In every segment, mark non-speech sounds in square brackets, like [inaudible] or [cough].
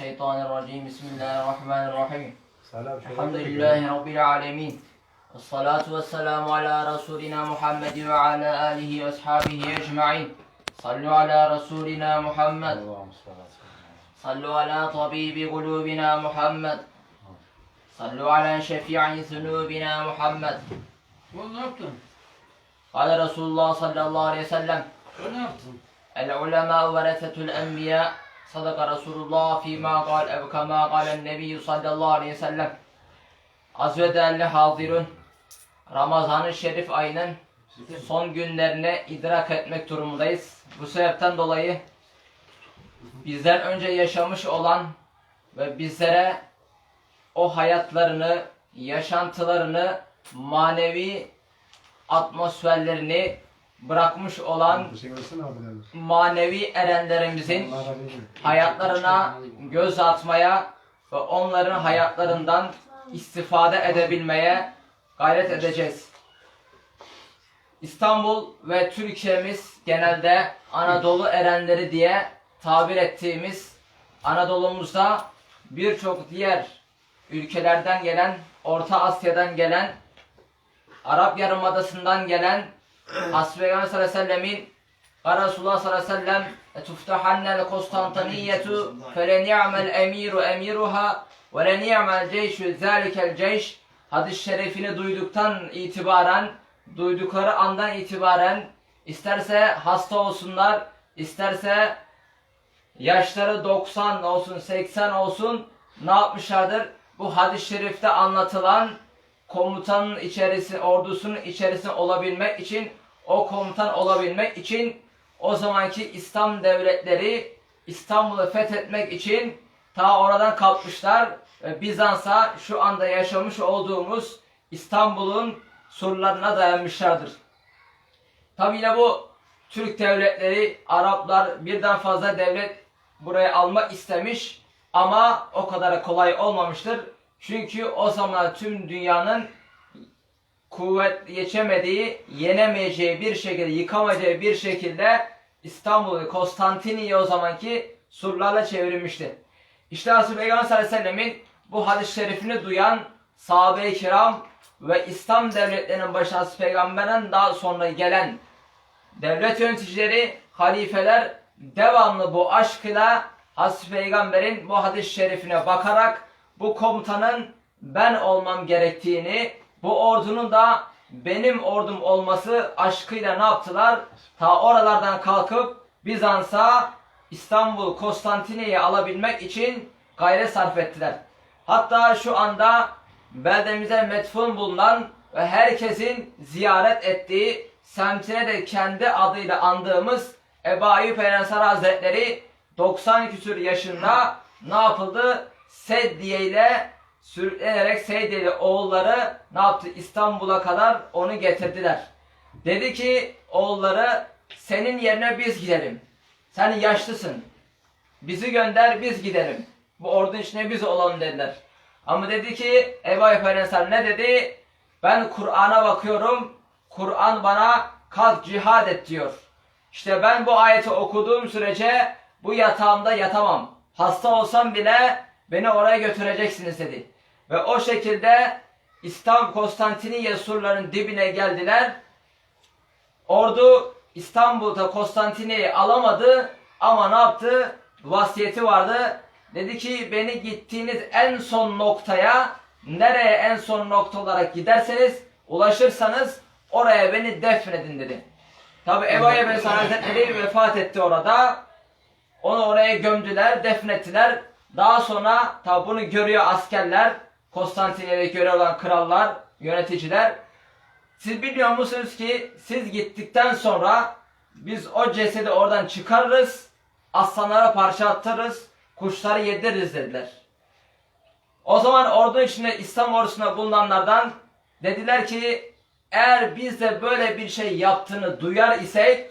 الشيطان الرجيم. بسم الله الرحمن الرحيم. الحمد لله رب العالمين. والصلاة والسلام على رسولنا محمد وعلى آله وأصحابه أجمعين. صلوا على رسولنا محمد. صلوا على طبيب قلوبنا محمد. صلوا على شفيع ذنوبنا محمد? قال رسول الله صلى الله عليه وسلم? العلماء ورثة الأنبياء Sadaka Resulullah fîmâ gâl ev kemâ gâlen nebiyyü sallallahu aleyhi ve sellem. Az ve değerli hazirun, Ramazan Şerif ayının son günlerine idrak etmek durumundayız. Bu sebepten dolayı bizden önce yaşamış olan ve bizlere o hayatlarını, yaşantılarını, manevi atmosferlerini bırakmış olan manevi erenlerimizin hayatlarına göz atmaya ve onların hayatlarından istifade edebilmeye gayret edeceğiz. İstanbul ve Türkiye'miz genelde Anadolu erenleri diye tabir ettiğimiz Anadolu'muzda birçok diğer ülkelerden gelen, Orta Asya'dan gelen, Arap Yarımadası'ndan gelen Hasbi Peygamber sallallahu aleyhi ve sellemin Resulullah sallallahu aleyhi ve sellem tuftahannel Konstantiniyyetu feleni'mel emiru emiruha ve leni'mel ceyşü zâlikel ceyş hadis şerefini duyduktan itibaren duydukları andan itibaren isterse hasta olsunlar isterse yaşları 90 olsun 80 olsun ne yapmışlardır? Bu hadis-i şerifte anlatılan komutanın içerisi, ordusunun içerisinde olabilmek için, o komutan olabilmek için o zamanki İslam devletleri İstanbul'u fethetmek için ta oradan kalkmışlar Bizans'a şu anda yaşamış olduğumuz İstanbul'un surlarına dayanmışlardır. Tabi yine bu Türk devletleri, Araplar birden fazla devlet buraya almak istemiş ama o kadar kolay olmamıştır. Çünkü o zaman tüm dünyanın kuvvet geçemediği, yenemeyeceği bir şekilde, yıkamayacağı bir şekilde İstanbul'u, Konstantiniye o zamanki surlarla çevirmişti. İşte Resul Peygamber sallallahu aleyhi ve bu hadis-i şerifini duyan sahabe-i kiram ve İslam devletlerinin başına Resul Peygamber'den daha sonra gelen devlet yöneticileri, halifeler devamlı bu aşkıyla Hazreti Peygamber'in bu hadis-i şerifine bakarak bu komutanın ben olmam gerektiğini, bu ordunun da benim ordum olması aşkıyla ne yaptılar? Ta oralardan kalkıp Bizans'a İstanbul, Konstantiniye'yi alabilmek için gayret sarf ettiler. Hatta şu anda beldemize metfun bulunan ve herkesin ziyaret ettiği semtine de kendi adıyla andığımız Ebu Ayyub el Ensari Hazretleri 90 küsür yaşında ne yapıldı? Seddiye ile sürüklenerek Seddiye ile oğulları ne yaptı? İstanbul'a kadar onu getirdiler. Dedi ki oğulları senin yerine biz gidelim. Sen yaşlısın. Bizi gönder biz gidelim. Bu ordunun içine biz olalım dediler. Ama dedi ki Ebu Ensari ne dedi? Ben Kur'an'a bakıyorum. Kur'an bana kalk cihad et diyor. İşte ben bu ayeti okuduğum sürece bu yatağımda yatamam. Hasta olsam bile beni oraya götüreceksiniz dedi. Ve o şekilde İstanbul Konstantiniye surlarının dibine geldiler. Ordu İstanbul'da Konstantiniye'yi alamadı ama ne yaptı? Vasiyeti vardı. Dedi ki beni gittiğiniz en son noktaya nereye en son nokta olarak giderseniz ulaşırsanız oraya beni defnedin dedi. Tabi Ebu Ayyub el Hazretleri vefat etti orada. Onu oraya gömdüler, defnettiler. Daha sonra tabi bunu görüyor askerler, Konstantiniye'de görev olan krallar, yöneticiler. Siz biliyor musunuz ki siz gittikten sonra biz o cesedi oradan çıkarırız, aslanlara parça attırırız, kuşları yediririz dediler. O zaman ordu içinde İslam ordusunda bulunanlardan dediler ki eğer biz de böyle bir şey yaptığını duyar isek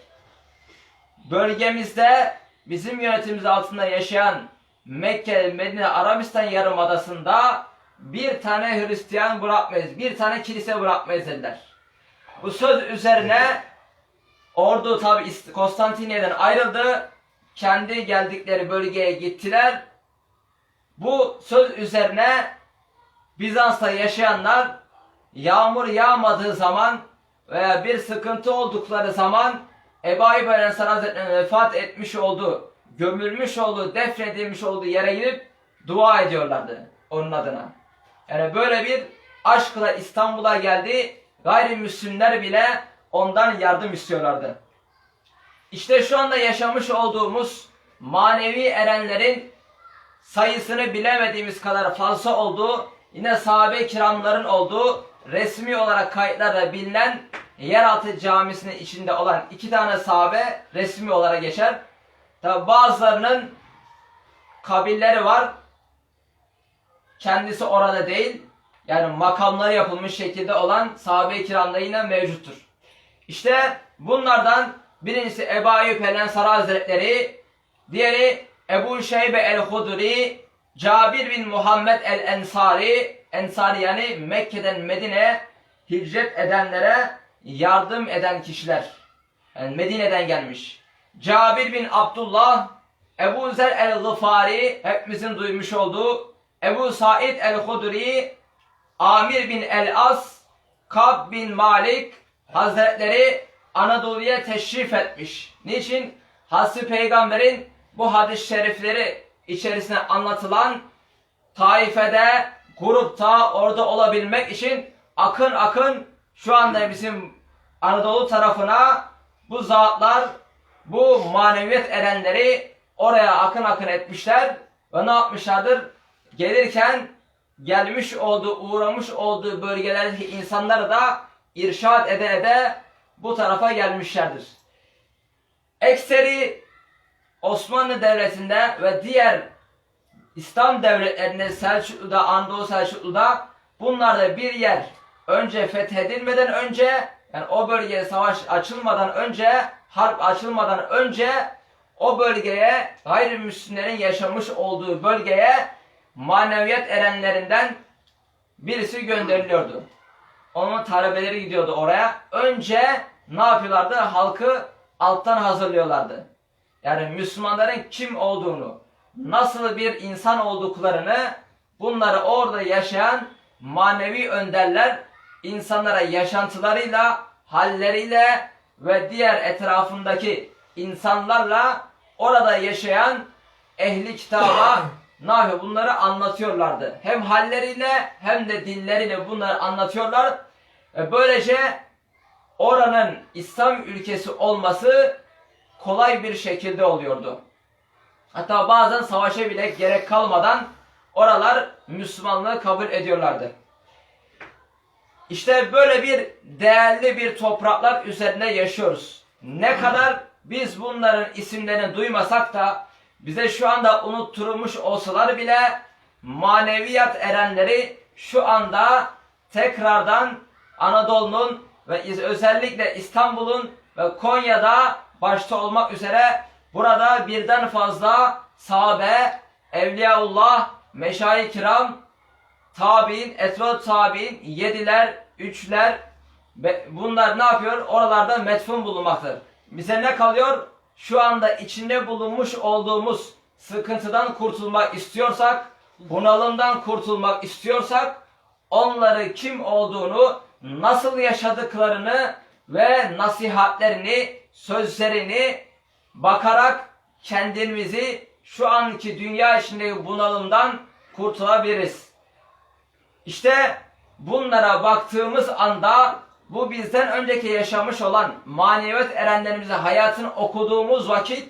bölgemizde bizim yönetimimiz altında yaşayan Mekke, Medine, Arabistan yarımadasında bir tane Hristiyan bırakmayız, bir tane kilise bırakmayız dediler. Bu söz üzerine ordu tabi Konstantiniye'den ayrıldı. Kendi geldikleri bölgeye gittiler. Bu söz üzerine Bizans'ta yaşayanlar yağmur yağmadığı zaman veya bir sıkıntı oldukları zaman Ebu Ayyub el-Ensari Hazretleri'nin vefat etmiş olduğu, gömülmüş olduğu, defnedilmiş olduğu yere gidip dua ediyorlardı onun adına. Yani böyle bir aşkla İstanbul'a geldi. Gayrimüslimler bile ondan yardım istiyorlardı. İşte şu anda yaşamış olduğumuz manevi erenlerin sayısını bilemediğimiz kadar fazla olduğu, yine sahabe-i kiramların olduğu, resmi olarak kayıtlarda bilinen yeraltı camisinin içinde olan iki tane sahabe resmi olarak geçer. Tabi bazılarının kabilleri var. Kendisi orada değil. Yani makamları yapılmış şekilde olan sahabe-i kiramda yine mevcuttur. İşte bunlardan birincisi Ebu Ayyub el-Ensari Hazretleri, diğeri Ebu Şeybe el-Hudri, Cabir bin Muhammed el-Ensari, Ensari yani Mekke'den Medine'ye hicret edenlere yardım eden kişiler. Yani Medine'den gelmiş. Cabir bin Abdullah, Ebu Zer el-Gıfari, hepimizin duymuş olduğu, Ebu Said el-Hudri, Amir bin el-As, Kab bin Malik Hazretleri Anadolu'ya teşrif etmiş. Niçin? Hazreti Peygamber'in bu hadis-i şerifleri içerisine anlatılan taifede, grupta orada olabilmek için akın akın şu anda bizim Anadolu tarafına bu zatlar, bu maneviyet erenleri oraya akın akın etmişler ve ne yapmışlardır? Gelirken gelmiş olduğu, uğramış olduğu bölgelerdeki insanları da irşad ede ede bu tarafa gelmişlerdir. Ekseri Osmanlı Devleti'nde ve diğer İslam devletlerinde Selçuklu'da, Anadolu Selçuklu'da bunlarda bir yer önce fethedilmeden önce yani o bölgeye savaş açılmadan önce harp açılmadan önce o bölgeye gayrimüslimlerin yaşamış olduğu bölgeye maneviyat erenlerinden birisi gönderiliyordu. Onun talebeleri gidiyordu oraya. Önce ne yapıyorlardı? Halkı alttan hazırlıyorlardı. Yani Müslümanların kim olduğunu, nasıl bir insan olduklarını bunları orada yaşayan manevi önderler insanlara yaşantılarıyla, halleriyle ve diğer etrafındaki insanlarla orada yaşayan ehli kitaba [coughs] ne yapıyor? Bunları anlatıyorlardı. Hem halleriyle hem de dilleriyle bunları anlatıyorlar. E böylece oranın İslam ülkesi olması kolay bir şekilde oluyordu. Hatta bazen savaşa bile gerek kalmadan oralar Müslümanlığı kabul ediyorlardı. İşte böyle bir değerli bir topraklar üzerinde yaşıyoruz. Ne kadar biz bunların isimlerini duymasak da bize şu anda unutturulmuş olsalar bile maneviyat erenleri şu anda tekrardan Anadolu'nun ve özellikle İstanbul'un ve Konya'da başta olmak üzere burada birden fazla sahabe, evliyaullah, meşayih kiram, tabi'in, etvat tabi'in, yediler, üçler bunlar ne yapıyor? Oralarda metfun bulunmaktadır. Bize ne kalıyor? Şu anda içinde bulunmuş olduğumuz sıkıntıdan kurtulmak istiyorsak, bunalımdan kurtulmak istiyorsak, onları kim olduğunu, nasıl yaşadıklarını ve nasihatlerini, sözlerini bakarak kendimizi şu anki dünya içindeki bunalımdan kurtulabiliriz. İşte bunlara baktığımız anda bu bizden önceki yaşamış olan maneviyat erenlerimize hayatını okuduğumuz vakit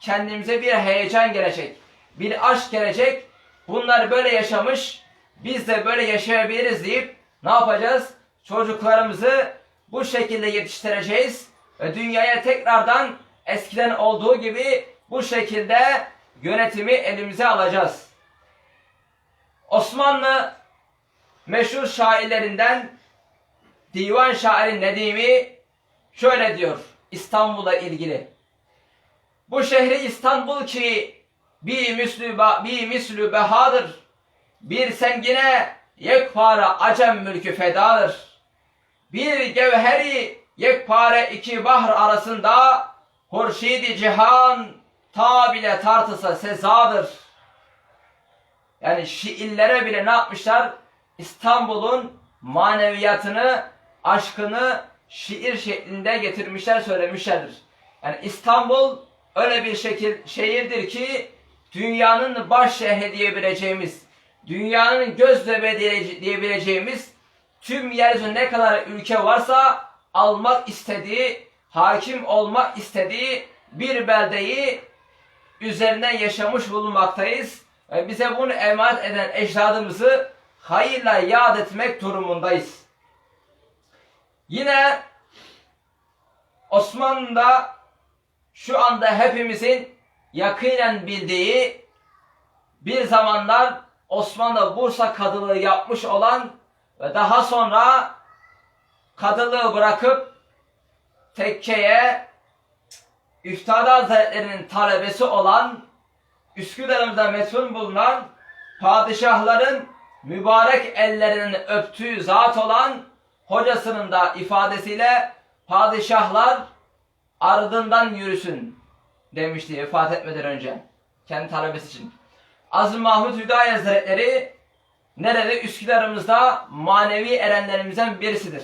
kendimize bir heyecan gelecek. Bir aşk gelecek. Bunlar böyle yaşamış. Biz de böyle yaşayabiliriz deyip ne yapacağız? Çocuklarımızı bu şekilde yetiştireceğiz. Ve dünyaya tekrardan eskiden olduğu gibi bu şekilde yönetimi elimize alacağız. Osmanlı meşhur şairlerinden divan şairi Nedimi şöyle diyor İstanbul'a ilgili. Bu şehri İstanbul ki bir mislü, bir mislü behadır. Bir sengine yekpare acem mülkü fedadır. Bir gevheri yekpare iki bahr arasında hurşidi cihan ta bile tartısa sezadır. Yani şiirlere bile ne yapmışlar? İstanbul'un maneviyatını, aşkını şiir şeklinde getirmişler, söylemişlerdir. Yani İstanbul öyle bir şekil şehirdir ki dünyanın baş şehri diyebileceğimiz, dünyanın göz bebeği diye- diyebileceğimiz tüm yeryüzünde ne kadar ülke varsa almak istediği, hakim olmak istediği bir beldeyi üzerinden yaşamış bulunmaktayız. Bize bunu emanet eden ecdadımızı hayırla yad etmek durumundayız. Yine Osmanlı'da şu anda hepimizin yakinen bildiği bir zamanlar Osmanlı Bursa kadılığı yapmış olan ve daha sonra kadılığı bırakıp tekkeye Üftade Hazretleri'nin talebesi olan Üsküdar'ımızda metfun bulunan padişahların mübarek ellerinin öptüğü zat olan hocasının da ifadesiyle padişahlar ardından yürüsün demişti vefat etmeden önce. Kendi talebesi için. Aziz Mahmut Hüdayi Hazretleri nerede? Üsküdar'ımızda manevi erenlerimizden birisidir.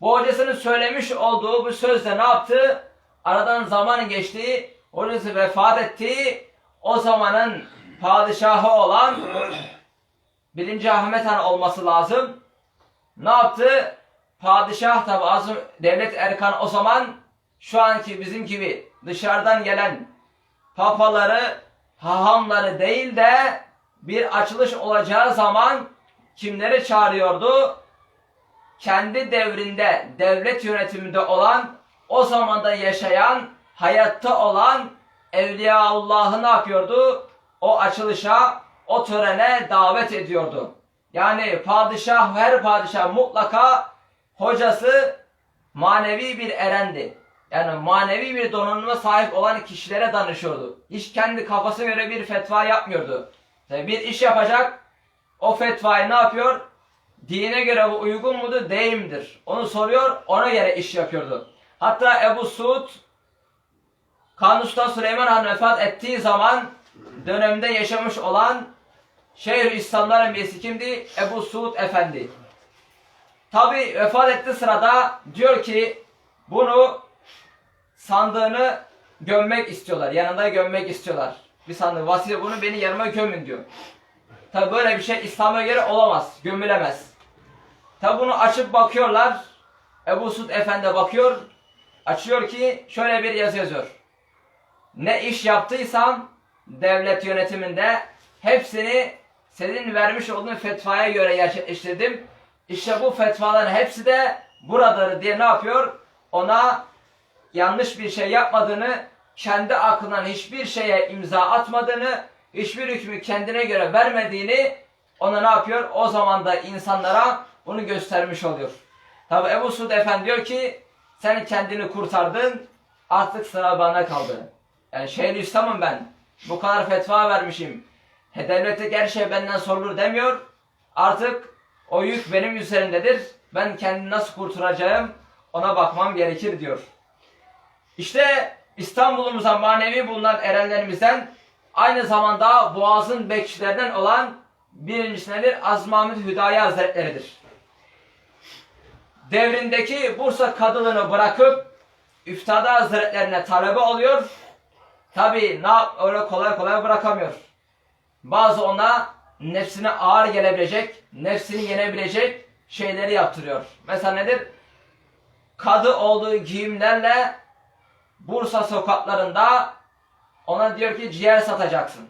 Bu hocasının söylemiş olduğu bu sözle ne yaptı? Aradan zaman geçti. Hocası vefat etti. O zamanın padişahı olan 1. Ahmet Han olması lazım. Ne yaptı? Padişah tabi azım devlet erkan o zaman şu anki bizim gibi dışarıdan gelen papaları, hahamları değil de bir açılış olacağı zaman kimleri çağırıyordu? Kendi devrinde devlet yönetiminde olan o zamanda yaşayan, hayatta olan Evliyaullah'ı ne yapıyordu? O açılışa, o törene davet ediyordu. Yani padişah, her padişah mutlaka hocası manevi bir erendi. Yani manevi bir donanıma sahip olan kişilere danışıyordu. Hiç kendi kafasına göre bir fetva yapmıyordu. Yani bir iş yapacak, o fetvayı ne yapıyor? Dine göre bu uygun mudur, değil midir? Onu soruyor, ona göre iş yapıyordu. Hatta Ebu Suud, Kanuni Sultan Süleyman Han vefat ettiği zaman dönemde yaşamış olan Şehir İslamların birisi kimdi? Ebu Suud Efendi. Tabi vefat ettiği sırada diyor ki bunu sandığını gömmek istiyorlar. Yanında gömmek istiyorlar. Bir sandık vasiyet bunu beni yanıma gömün diyor. Tabi böyle bir şey İslam'a göre olamaz. Gömülemez. Tabi bunu açıp bakıyorlar. Ebu Suud Efendi bakıyor. Açıyor ki şöyle bir yazı yazıyor. Ne iş yaptıysam devlet yönetiminde hepsini senin vermiş olduğun fetvaya göre gerçekleştirdim. İşte bu fetvaların hepsi de buradır diye ne yapıyor? Ona yanlış bir şey yapmadığını, kendi aklından hiçbir şeye imza atmadığını, hiçbir hükmü kendine göre vermediğini ona ne yapıyor? O zaman da insanlara bunu göstermiş oluyor. Tabi Ebu Suud Efendi diyor ki sen kendini kurtardın artık sıra bana kaldı. Yani Şeyhülislam'ım ben. Bu kadar fetva vermişim. He, devletteki her şey benden sorulur demiyor. Artık o yük benim üzerimdedir. Ben kendimi nasıl kurtaracağım ona bakmam gerekir diyor. İşte İstanbul'umuza manevi bulunan erenlerimizden aynı zamanda Boğaz'ın bekçilerinden olan birincisi nedir? Aziz Mahmut Hüdayi Hazretleri'dir. Devrindeki Bursa kadılığını bırakıp Üftade Hazretlerine talebe oluyor. Tabi ne öyle kolay kolay bırakamıyor. Bazı ona nefsine ağır gelebilecek, nefsini yenebilecek şeyleri yaptırıyor. Mesela nedir? Kadı olduğu giyimlerle Bursa sokaklarında ona diyor ki ciğer satacaksın.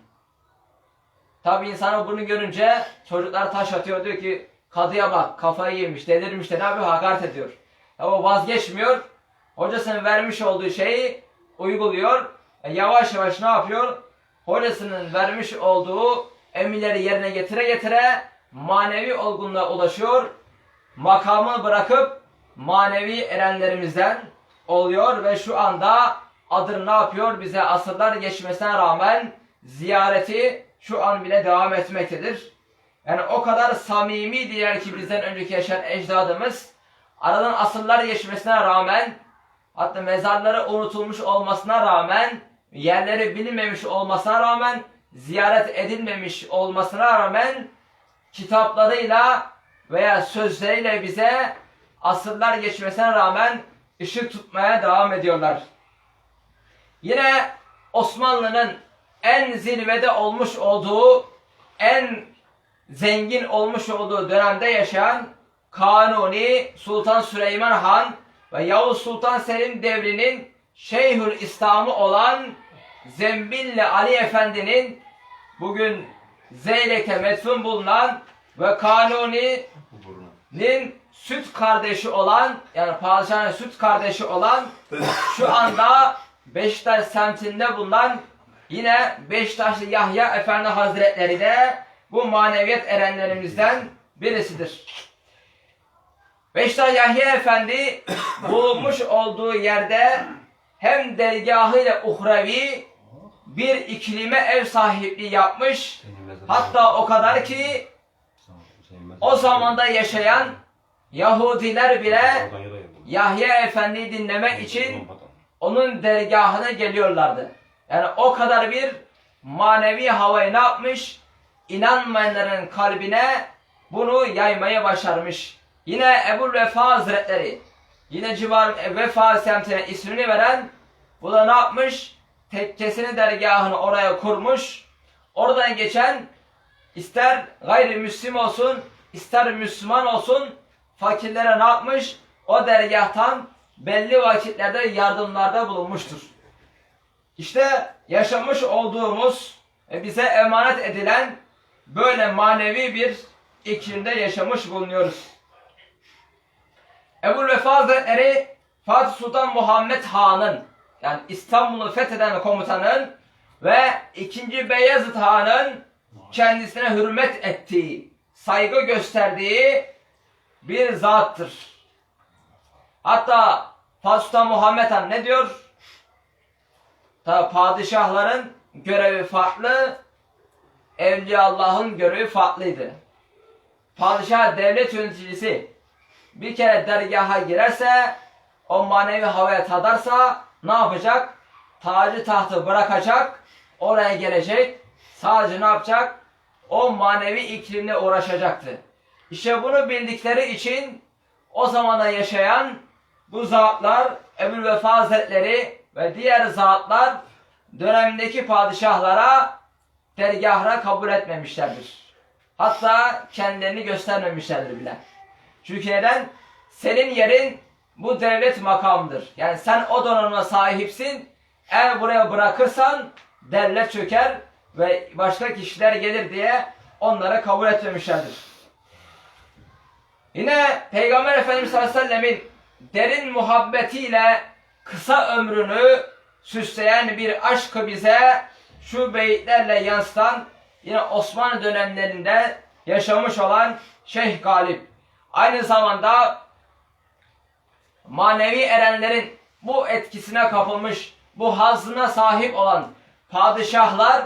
Tabi insanı bunu görünce çocuklar taş atıyor diyor ki kadıya bak kafayı yemiş delirmiş de ne yapıyor hakaret ediyor. Ya o vazgeçmiyor. Hocasının vermiş olduğu şeyi uyguluyor. E, yavaş yavaş ne yapıyor? Hocasının vermiş olduğu emirleri yerine getire getire manevi olgunluğa ulaşıyor. Makamı bırakıp manevi erenlerimizden oluyor ve şu anda adını ne yapıyor? Bize asırlar geçmesine rağmen ziyareti şu an bile devam etmektedir. Yani o kadar samimi diğer ki bizden önceki yaşayan ecdadımız aradan asırlar geçmesine rağmen hatta mezarları unutulmuş olmasına rağmen yerleri bilinmemiş olmasına rağmen ziyaret edilmemiş olmasına rağmen kitaplarıyla veya sözleriyle bize asırlar geçmesine rağmen ışık tutmaya devam ediyorlar. Yine Osmanlı'nın en zirvede olmuş olduğu, en zengin olmuş olduğu dönemde yaşayan Kanuni Sultan Süleyman Han ve Yavuz Sultan Selim devrinin Şeyhül İslam'ı olan Zembilli Ali Efendi'nin bugün Zeylek'te metfun bulunan ve Kanuni'nin süt kardeşi olan yani padişahın süt kardeşi olan [laughs] şu anda Beşiktaş semtinde bulunan yine Beşiktaşlı Yahya Efendi Hazretleri de bu maneviyat erenlerimizden birisidir. Beşiktaş Yahya Efendi [coughs] bulunmuş olduğu yerde hem dergahıyla uhrevi bir iklime ev sahipliği yapmış. Hatta o kadar ki o zamanda yaşayan Yahudiler bile Yahya Efendi'yi dinlemek için onun dergahına geliyorlardı. Yani o kadar bir manevi havayı ne yapmış? İnanmayanların kalbine bunu yaymaya başarmış. Yine Ebu Vefa Hazretleri, yine civar Vefa semtine ismini veren, bu da ne yapmış? Tekkesini dergahını oraya kurmuş. Oradan geçen ister gayrimüslim olsun, ister Müslüman olsun, fakirlere ne yapmış? O dergahtan belli vakitlerde yardımlarda bulunmuştur. İşte yaşamış olduğumuz bize emanet edilen böyle manevi bir iklimde yaşamış bulunuyoruz. Ebu Vefa Hazretleri Fatih Sultan Muhammed Han'ın yani İstanbul'u fetheden komutanın ve 2. Beyazıt Han'ın kendisine hürmet ettiği, saygı gösterdiği bir zattır. Hatta Sultan Muhammed Han ne diyor? Tabi padişahların görevi farklı, Evliya Allah'ın görevi farklıydı. Padişah devlet yöneticisi bir kere dergaha girerse, o manevi havaya tadarsa ne yapacak? Tacı tahtı bırakacak, oraya gelecek, sadece ne yapacak? O manevi iklimle uğraşacaktı. İşte bunu bildikleri için o zamanda yaşayan bu zatlar Ebu Vefa Hazretleri ve diğer zatlar dönemdeki padişahlara dergahına kabul etmemişlerdir. Hatta kendilerini göstermemişlerdir bile. Çünkü neden? Senin yerin bu devlet makamıdır. Yani sen o donanıma sahipsin. Eğer buraya bırakırsan devlet çöker ve başka kişiler gelir diye onlara kabul etmemişlerdir. Yine Peygamber Efendimiz sallallahu aleyhi ve sellemin derin muhabbetiyle kısa ömrünü süsleyen bir aşkı bize şu beyitlerle yansıtan yine Osmanlı dönemlerinde yaşamış olan Şeyh Galip. Aynı zamanda manevi erenlerin bu etkisine kapılmış, bu hazına sahip olan padişahlar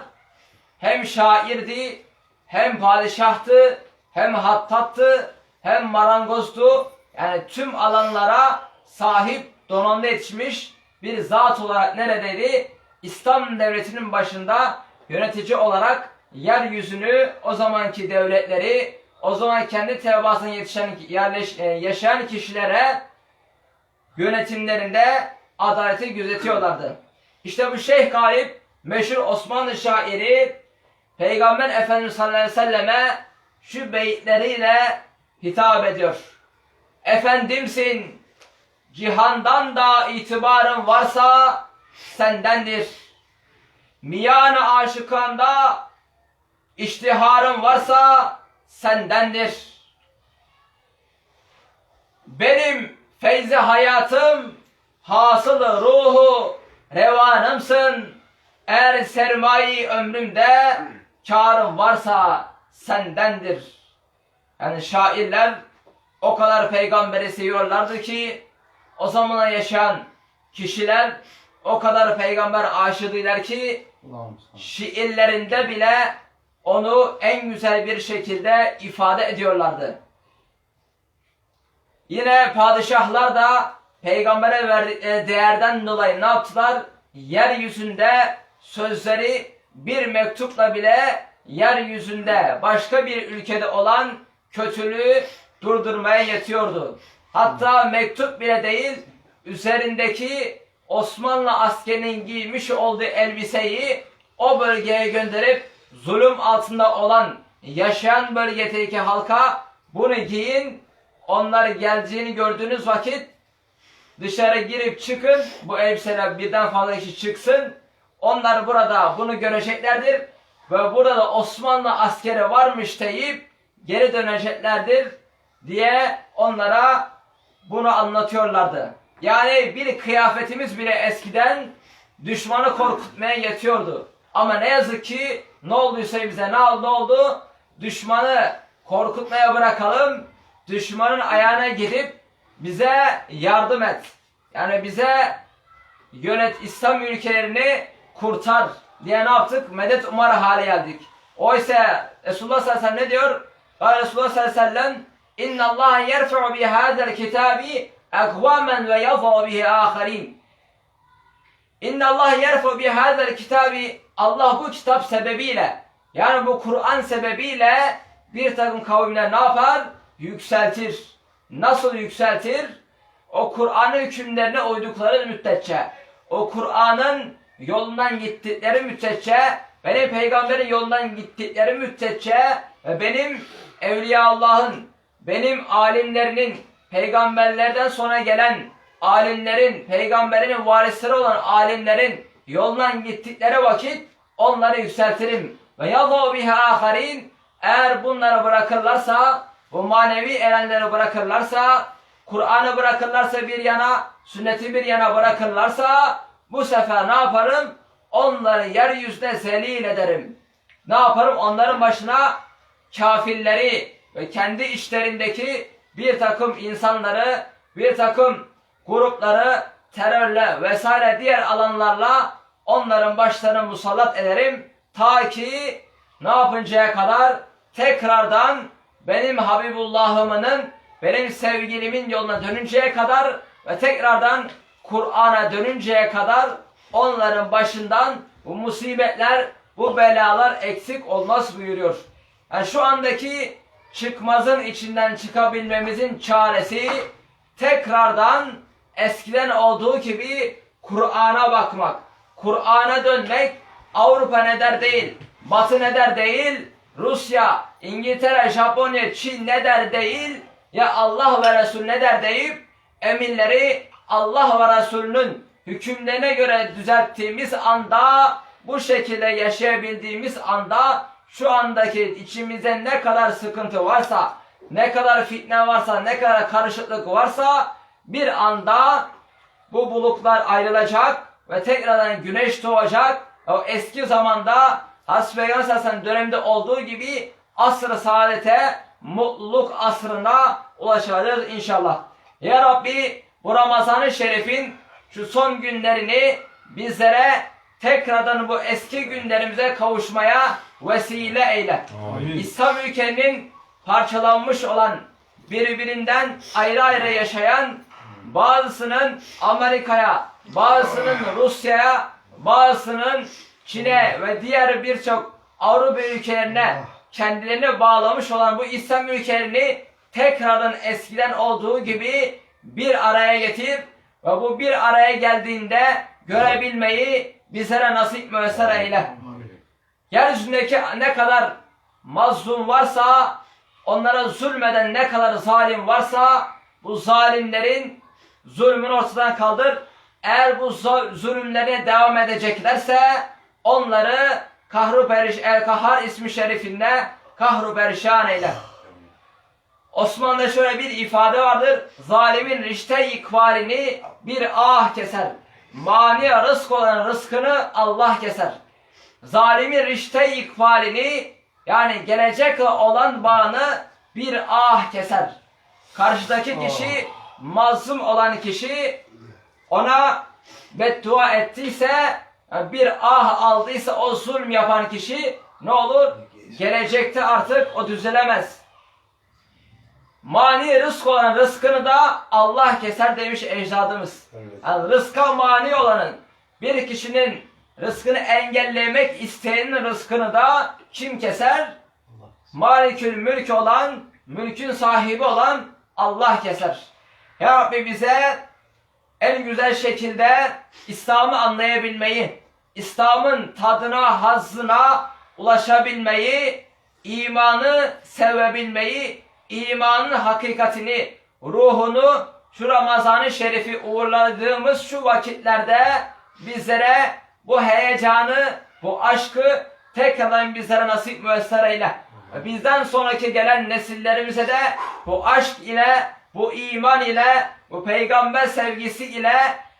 hem şairdi, hem padişahtı, hem hattattı, hem marangozdu. Yani tüm alanlara sahip, donanımda yetişmiş bir zat olarak neredeydi? İslam devletinin başında yönetici olarak yeryüzünü o zamanki devletleri, o zaman kendi tebaasına yetişen, yerleş, e, yaşayan kişilere yönetimlerinde adaleti gözetiyorlardı. İşte bu Şeyh Galip meşhur Osmanlı şairi Peygamber Efendimiz sallallahu aleyhi ve selleme şu beyitleriyle hitap ediyor. Efendimsin, cihandan da itibarın varsa sendendir. Miyan-ı aşıkanda iştiharın varsa sendendir. Benim feyzi hayatım, hasılı ruhu, revanımsın. Eğer sermayi ömrümde karım varsa sendendir. Yani şairler o kadar peygamberi seviyorlardı ki o zamana yaşayan kişiler o kadar peygamber aşığıylar ki şiirlerinde bile onu en güzel bir şekilde ifade ediyorlardı. Yine padişahlar da peygambere verdikleri değerden dolayı ne yaptılar? Yeryüzünde sözleri bir mektupla bile yeryüzünde başka bir ülkede olan kötülüğü durdurmaya yetiyordu. Hatta mektup bile değil, üzerindeki Osmanlı askerinin giymiş olduğu elbiseyi o bölgeye gönderip zulüm altında olan yaşayan bölgedeki halka bunu giyin. Onlar geleceğini gördüğünüz vakit dışarı girip çıkın. Bu elbiseler birden fazla kişi çıksın. Onlar burada bunu göreceklerdir. Ve burada da Osmanlı askeri varmış deyip geri döneceklerdir diye onlara bunu anlatıyorlardı. Yani bir kıyafetimiz bile eskiden düşmanı korkutmaya yetiyordu. Ama ne yazık ki ne olduysa bize ne oldu, ne oldu? Düşmanı korkutmaya bırakalım. Düşmanın ayağına gidip bize yardım et. Yani bize yönet İslam ülkelerini kurtar diye ne yaptık? Medet umar hale geldik. Oysa Resulullah sallallahu aleyhi ve sellem ne diyor? Resulullah sallallahu aleyhi ve sellem bi hadal kitabi akvamen ve yadha'u bihi aharin. İnna Allah yerfa'u bi hadal kitabi Allah bu kitap sebebiyle yani bu Kur'an sebebiyle bir takım kavimler ne yapar? Yükseltir. Nasıl yükseltir? O Kur'an'ın hükümlerine uydukları müddetçe, o Kur'an'ın yolundan gittikleri müddetçe, benim peygamberin yolundan gittikleri müddetçe ve benim Evliya Allah'ın, benim alimlerinin, peygamberlerden sonra gelen alimlerin, peygamberinin varisleri olan alimlerin yolundan gittikleri vakit onları yükseltirim. Ve yadâ biha aharin eğer bunları bırakırlarsa, bu manevi erenleri bırakırlarsa, Kur'an'ı bırakırlarsa bir yana, sünneti bir yana bırakırlarsa bu sefer ne yaparım? Onları yeryüzüne zelil ederim. Ne yaparım? Onların başına kafirleri ve kendi işlerindeki bir takım insanları, bir takım grupları terörle vesaire diğer alanlarla onların başlarını musallat ederim. Ta ki ne yapıncaya kadar tekrardan benim Habibullah'ımın benim sevgilimin yoluna dönünceye kadar ve tekrardan Kur'an'a dönünceye kadar onların başından bu musibetler, bu belalar eksik olmaz buyuruyor. Yani şu andaki çıkmazın içinden çıkabilmemizin çaresi tekrardan eskiden olduğu gibi Kur'an'a bakmak, Kur'an'a dönmek, Avrupa ne der değil, Batı ne der değil, Rusya, İngiltere, Japonya, Çin ne der değil, ya Allah ve Resul ne der deyip emirleri Allah ve Resulünün hükümlerine göre düzelttiğimiz anda bu şekilde yaşayabildiğimiz anda şu andaki içimizde ne kadar sıkıntı varsa ne kadar fitne varsa ne kadar karışıklık varsa bir anda bu bulutlar ayrılacak ve tekrardan güneş doğacak. O eski zamanda Ve sellem döneminde olduğu gibi asr-ı saadete, mutluluk asrına ulaşacağız inşallah. Ya Rabbi bu Ramazan-ı Şerif'in şu son günlerini bizlere tekrardan bu eski günlerimize kavuşmaya vesile eyle. İslam ülkenin parçalanmış olan birbirinden ayrı ayrı yaşayan bazısının Amerika'ya, bazısının Rusya'ya, bazısının Çin'e ve diğer birçok Avrupa ülkelerine kendilerini bağlamış olan bu İslam ülkelerini tekrardan eskiden olduğu gibi bir araya getir ve bu bir araya geldiğinde görebilmeyi bizlere nasip müesser eyle. Yeryüzündeki ne kadar mazlum varsa, onlara zulmeden ne kadar zalim varsa, bu zalimlerin zulmünü ortadan kaldır. Eğer bu zulümlerine devam edeceklerse, onları kahru periş, el kahar ismi şerifinde kahru perişan eyle. Osmanlı'da şöyle bir ifade vardır. Zalimin rişte ikbalini bir ah keser. Mani rızk olan rızkını Allah keser. Zalimin rişte ikbalini yani gelecek olan bağını bir ah keser. Karşıdaki kişi mazlum olan kişi ona beddua ettiyse bir ah aldıysa o zulm yapan kişi ne olur? Gelecekte artık o düzelemez. Mani rızk olan rızkını da Allah keser demiş ecdadımız. Evet. Yani rızka mani olanın bir kişinin Rızkını engellemek isteyenin rızkını da kim keser? Malikül mülk olan, mülkün sahibi olan Allah keser. Ya Rabbi bize en güzel şekilde İslam'ı anlayabilmeyi, İslam'ın tadına, hazzına ulaşabilmeyi, imanı sevebilmeyi, imanın hakikatini, ruhunu şu Ramazan-ı Şerif'i uğurladığımız şu vakitlerde bizlere bu heyecanı, bu aşkı tekrardan bizlere nasip müessar eyle. Bizden sonraki gelen nesillerimize de bu aşk ile, bu iman ile, bu peygamber sevgisi ile,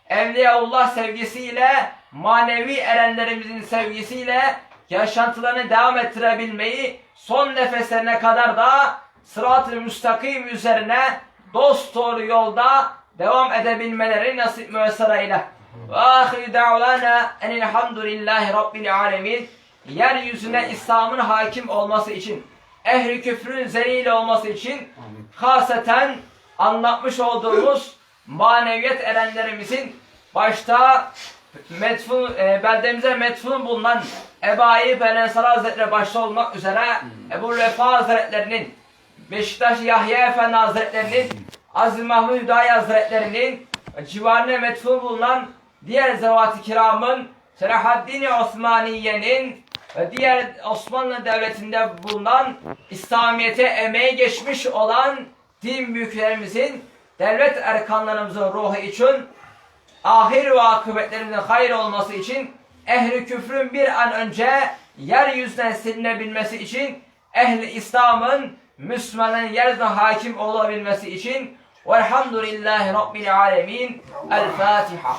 Evliyaullah sevgisi ile, manevi erenlerimizin sevgisiyle yaşantılarını devam ettirebilmeyi son nefeslerine kadar da sırat-ı müstakim üzerine dost doğru yolda devam edebilmeleri nasip müessar eyle. Ve ahir da'vana enilhamdülillahi rabbil alemin. Yeryüzüne İslam'ın hakim olması için, ehli küfrün zelil olması için haseten anlatmış olduğumuz maneviyet erenlerimizin başta metfun, e, beldemize metfun bulunan el Ensari Hazretleri başta olmak üzere Ebu Refa Hazretlerinin Beşiktaş Yahya Efendi Hazretlerinin Aziz Mahmud Hüdayi Hazretlerinin civarına metfun bulunan diğer zevat-ı kiramın Selahaddin Osmaniye'nin ve diğer Osmanlı Devleti'nde bulunan İslamiyet'e emeği geçmiş olan din büyüklerimizin devlet erkanlarımızın ruhu için ahir ve akıbetlerimizin hayır olması için ehli küfrün bir an önce yeryüzünden silinebilmesi için ehli İslam'ın Müslümanın yeryüzüne hakim olabilmesi için velhamdülillahi rabbil alemin. El Fatiha